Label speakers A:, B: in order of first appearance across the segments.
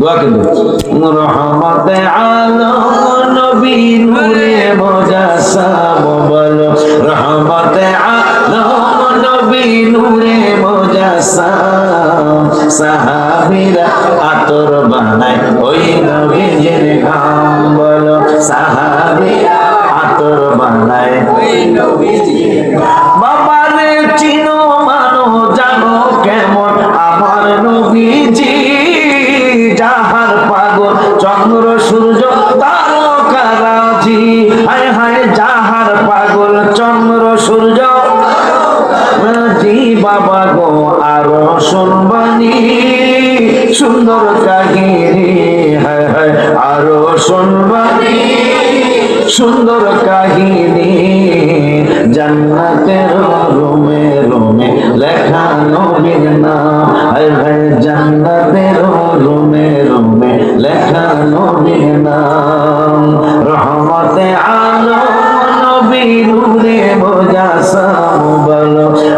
A: দোয়া কিন্তু রহমতে আলম নবী নূরে মুজাসসাম বলো রহমতে আলম নবী নূরে মুজাসসাম সাহাবীরা আতর বানায় ওই নবীজির গাম বলো। সাহাবীরা আতর বানায় বাবারে চিনো মানো, জানো কেমন আমার নবীজি। চন্দ্র, সূর্য, তারকারাজি। হায় হায়, যাহার পাগল চন্দ্র, সূর্য। জি বাবা গো, আর শুনবানি। সুন্দর কাহিনী।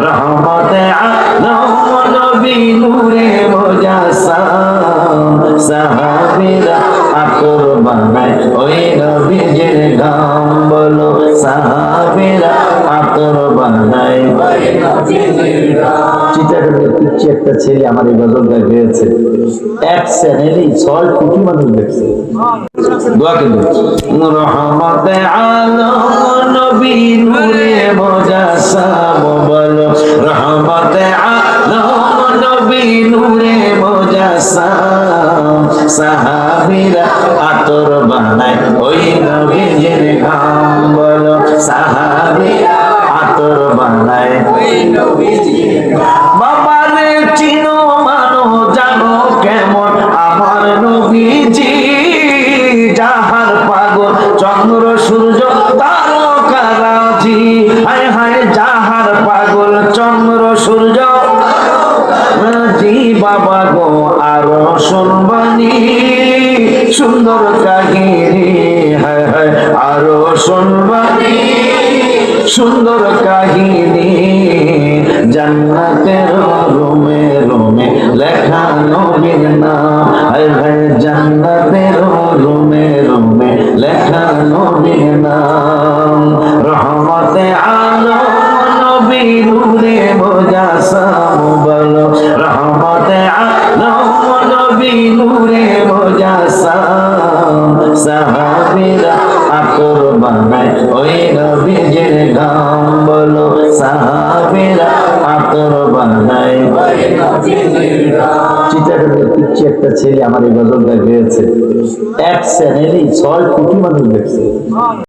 A: রহমতে আলো নবী নূরে মুজাসসাম সাহাবীরা আতর বানায় ওই নবীজির গাম বলো সাহাবীরা আতর বানায় চিটাগাঙ্গের পিচ্ছি একটা ছেলে আমার এই গজলটা গেয়েছে এক চ্যানেলেই ছয় কোটি মানুষ দেখছে। দোয়া কিন্তু রহমতে আলম নবী নূরে মুজাসসাম বলো। রহমতে আলম নবী নূরে মুজাসসাম সাহাবীরা আতর বানায় ওই নবীজির গাম বলো। সাহাবীরা আতর বানায় বাবারে গো আরও শুনবানি সুন্দর কাহিনী হায় হায় আরও শুনবানি সুন্দর কাহিনী জান্নাতের সাহাবীরা আতর বানায় ওই নবীজির গাম বলো। সাহাবীরা আতর বানায় একটা ছেলে আমার এই গজলটা গেয়েছে। এক চ্যানেলেই ছয় কোটি মানুষ দেখছে।